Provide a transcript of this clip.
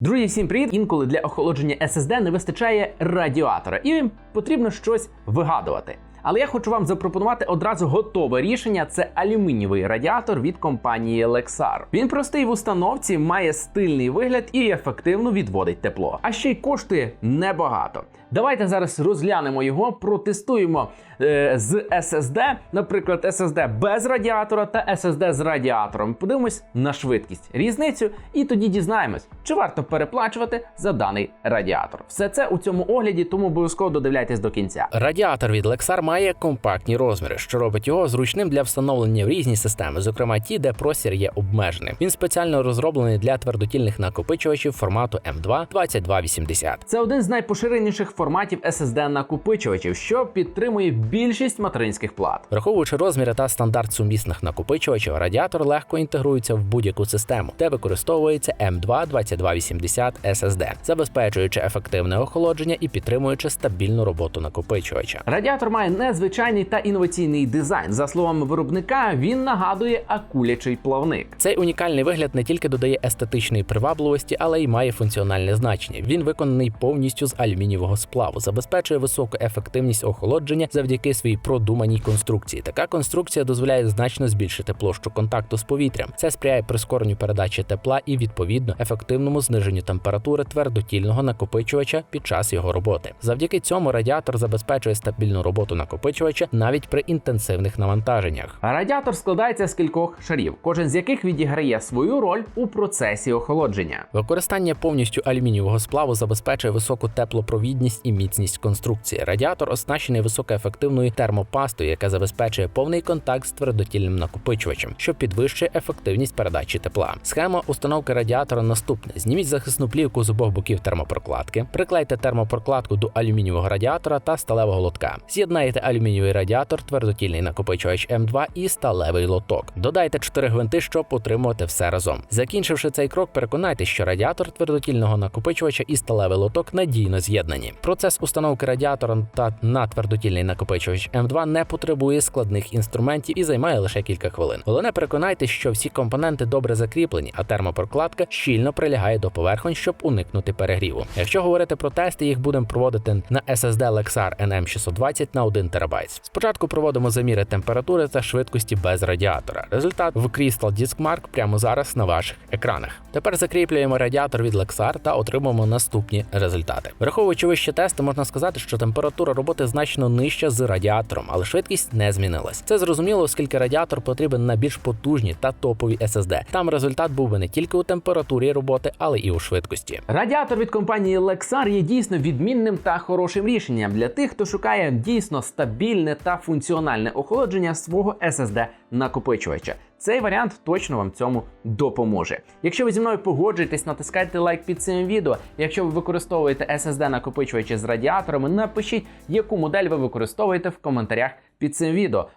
Друзі, всім привіт! Інколи для охолодження SSD не вистачає радіатора, і потрібно щось вигадувати. Але я хочу вам запропонувати одразу готове рішення: це алюмінієвий радіатор від компанії Lexar. Він простий в установці, має стильний вигляд і ефективно відводить тепло. А ще й коштує небагато. Давайте зараз розглянемо його, протестуємо е, з SSD, наприклад, SSD без радіатора та SSD з радіатором. Подивимось на швидкість, різницю, і тоді дізнаємось, чи варто переплачувати за даний радіатор. Все це у цьому огляді, тому обов'язково додивляйтесь до кінця. Радіатор від Lexar має компактні розміри, що робить його зручним для встановлення в різні системи, зокрема ті, де простір є обмеженим. Він спеціально розроблений для твердотільних накопичувачів формату M2 2280. Це один з найпоширеніших форматів SSD накопичувачів, що підтримує більшість материнських плат. Враховуючи розміри та стандарт сумісних накопичувачів, радіатор легко інтегрується в будь-яку систему, де використовується M2 2280 SSD, забезпечуючи ефективне охолодження і підтримуючи стабільну роботу накопичувача. Радіатор має незвичайний та інноваційний дизайн. За словами виробника, він нагадує акулячий плавник. Цей унікальний вигляд не тільки додає естетичної привабливості, але й має функціональне значення. Він виконаний повністю з алюмінієвого сплаву, забезпечує високу ефективність охолодження завдяки своїй продуманій конструкції. Така конструкція дозволяє значно збільшити площу контакту з повітрям. Це сприяє прискоренню передачі тепла і відповідно ефективному зниженню температури твердотільного накопичувача під час його роботи. Завдяки цьому радіатор забезпечує стабільну роботу накопичувача навіть при інтенсивних навантаженнях. Радіатор складається з кількох шарів, кожен з яких відіграє свою роль у процесі охолодження. Використання повністю алюмінієвого сплаву забезпечує високу теплопровідність і міцність конструкції. Радіатор оснащений високоефективною термопастою, яка забезпечує повний контакт з твердотільним накопичувачем, що підвищує ефективність передачі тепла. Схема установки радіатора наступна: зніміть захисну плівку з обох боків термопрокладки, приклейте термопрокладку до алюмінієвого радіатора та сталевого лотка. З'єднайте алюмінієвий радіатор, твердотільний накопичувач М2 і сталевий лоток. Додайте 4 гвинти, щоб утримувати все разом. Закінчивши цей крок, переконайтеся, що радіатор твердотільного накопичувача і сталевий лоток надійно з'єднані. Процес установки радіатора та на твердотільний накопичувач М2 не потребує складних інструментів і займає лише кілька хвилин. Головне переконайтеся, що всі компоненти добре закріплені, а термопрокладка щільно прилягає до поверхонь, щоб уникнути перегріву. Якщо говорити про тести, їх будемо проводити на SSD Lexar NM620 на 1 ТБ. Спочатку проводимо заміри температури та швидкості без радіатора. Результат в Crystal Diskmark прямо зараз на ваших екранах. Тепер закріплюємо радіатор від Lexar та отримуємо наступні результати. Враховуючи вище тести, можна сказати, що температура роботи значно нижча з радіатором, але швидкість не змінилась. Це зрозуміло, оскільки радіатор потрібен на більш потужні та топові SSD. Там результат був би не тільки у температурі роботи, але і у швидкості. Радіатор від компанії Lexar є дійсно відмінним та хорошим рішенням для тих, хто шукає дійсно стабільне та функціональне охолодження свого SSD накопичувача. Цей варіант точно вам цьому допоможе. Якщо ви зі мною погоджуєтесь, натискайте лайк під цим відео. Якщо ви використовуєте SSD накопичувачі з радіаторами, напишіть, яку модель ви використовуєте в коментарях під цим відео.